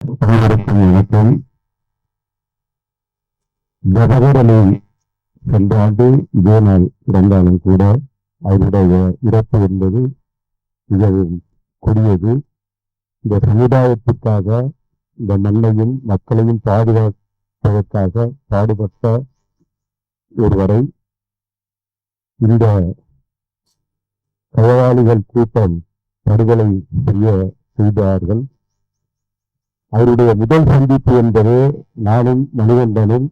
அனைவருக்கும் வணக்கம் ஜவஹர்லி சென்ற ஆண்டு இதே நாள் பிறந்தாலும் கூட அவருடைய இறப்பு என்பது மிகவும் கொடியது. இந்த சமுதாயத்திற்காக இந்த மண்ணையும் மக்களையும் பாதுகாப்பதற்காக பாடுபட்ட ஒருவரை இந்த கையாளிகள் கூட்டம் படுகொலை செய்ய செய்தார்கள். அவருடைய முதல் சந்திப்பு என்பது நானும் மணிகண்டனும்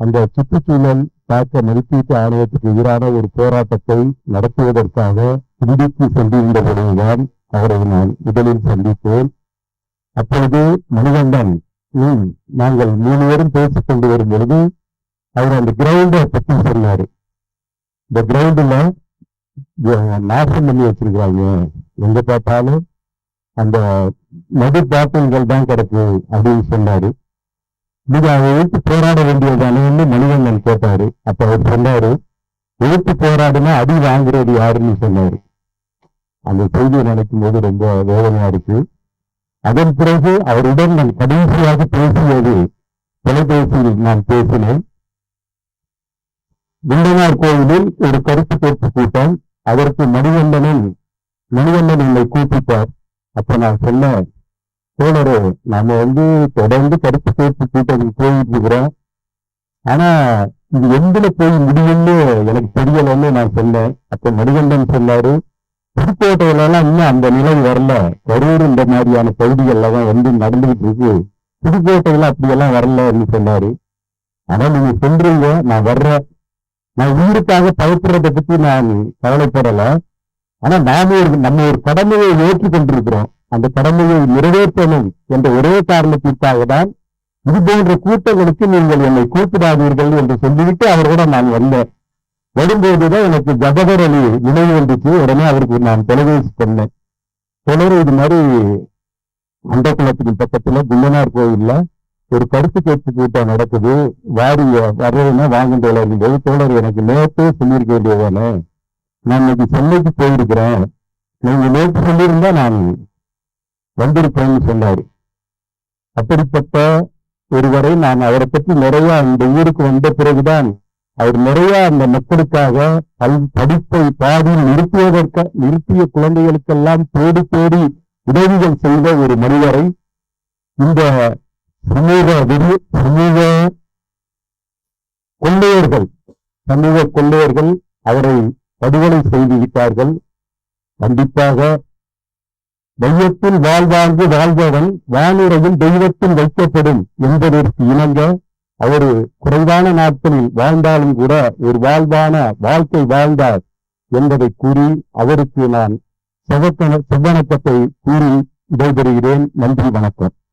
அந்த சுற்றுச்சூழல் தாக்க மதிப்பீட்டு ஆணையத்துக்கு எதிரான ஒரு போராட்டத்தை நடத்துவதற்காக இந்திக்கு சென்றிருந்த பொழுதுதான் அவரை நான் முதலில் சந்தித்தேன். அப்பொழுது மணிகண்டன் நாங்கள் மூணு பேரும் பேசிக் கொண்டு வரும் பொழுது அவர் அந்த கிரவுண்டை பற்றி சொன்னாரு. இந்த கிரவுண்டில் நாசம் பண்ணி வச்சிருக்கிறாங்க. எங்க பார்த்தாலும் அந்த மது பாட்டில்கள் தான் கிடக்கு அப்படின்னு சொன்னாரு. நீங்க அதை எழுத்து போராட வேண்டியதானு மணிகண்டன் கேட்டாரு. அப்ப அவர் சொன்னாரு எழுத்து போராடினா அடி வாங்குறது யாருன்னு? சொன்னாரு. அந்த செய்தியை நினைக்கும் போது ரொம்ப வேதனையா இருக்கு. அதன் பிறகு அவருடன் நான் கடைசியாக பேசியது தொலைபேசியில் நான் பேசினேன். விண்டனார் கோவிலில் ஒரு கருத்து கேட்பு கூட்டம் அதற்கு மணிகண்டனின் மணிகண்டன் என்னை கூப்பிட்டார். அப்ப நான் சொன்னேன் தோழரே நாம வந்து தொடர்ந்து கருத்து கேட்பு கூட்டத்துக்கு போயிட்டு இருக்கிறோம் ஆனா இது எந்தல போய் முடியும்னு எனக்கு தெரியலன்னு நான் சொன்னேன். அப்ப மணிகண்டன் சொன்னாரு புதுக்கோட்டையில எல்லாம் இன்னும் அந்த நிலை வரல. கரூர் இந்த மாதிரியான பகுதிகள்ல தான் வந்து நடந்துகிட்டு இருக்கு. புதுக்கோட்டையில அப்படியெல்லாம் வரலன்னு சொன்னாரு. ஆனா நீங்க சொல்றீங்க நான் வர்றேன். நான் உயிருக்காக பயப்படுறதை பத்தி நான் கவலைப்படல. ஆனா நாம ஒரு நம்ம ஒரு கடமையை ஏற்றுக்கொண்டிருக்கிறோம். அந்த கடமையை நிறைவேற்றணும் என்ற ஒரே காரணத்திற்காக தான் இது போன்ற கூட்டங்களுக்கு நீங்கள் என்னை கூப்பிடாதீர்கள் என்று சொல்லிவிட்டு அவரோட நான் வந்தேன். வரும்போதுதான் எனக்கு ஜபகர் அலி நினைவு வந்துச்சு. உடனே அவருக்கு நான் தொலைபேசி பண்ணேன் தொடர் இது மாதிரி அண்டகுளத்துக்கு பக்கத்துல குள்ளனார் கோயில்ல ஒரு கருத்து கேட்பு கூட்டம் நடக்குது. வாரி வர்றதுன்னா வாங்கிட்டு தோழர் போது தோழர்? எனக்கு நேற்றே சொல்லியிருக்க வேண்டியதானே நான் இன்னைக்கு சென்னைக்கு போயிருக்கிறேன். நீங்க நேற்று சொல்லியிருந்தா நான் வந்திருப்பேன்னு சொன்னாரு. அப்படிப்பட்ட ஒருவரை நான் அவரை பற்றி நிறைய இந்த ஊருக்கு வந்த பிறகுதான் அவர் நிறைய அந்த மக்களுக்காக படிப்பை பாதி நிறுத்தியதற்க நிறுத்திய குழந்தைகளுக்கெல்லாம் தேடி தேடி உதவிகள் செய்த ஒரு மனிதரை இந்த சமூக விரு சமூக கொள்ளையர்கள் சமூக கொள்ளையர்கள் அவரை படுகொலை செய்து விட்டார்கள். கண்டிப்பாக வையத்தில் வாழ்வாழ்ந்து வாழ்பவன் வானுரையில் தெய்வத்தில் வைக்கப்படும் என்பதற்கு இணங்க அவர் குறைவான நாட்களில் வாழ்ந்தாலும் கூட ஒரு வாழ்வான வாழ்க்கை வாழ்ந்தார் என்பதை கூறி அவருக்கு நான் செவக்கண செவ்வணக்கத்தை கூறி விடைபெறுகிறேன். நன்றி வணக்கம்.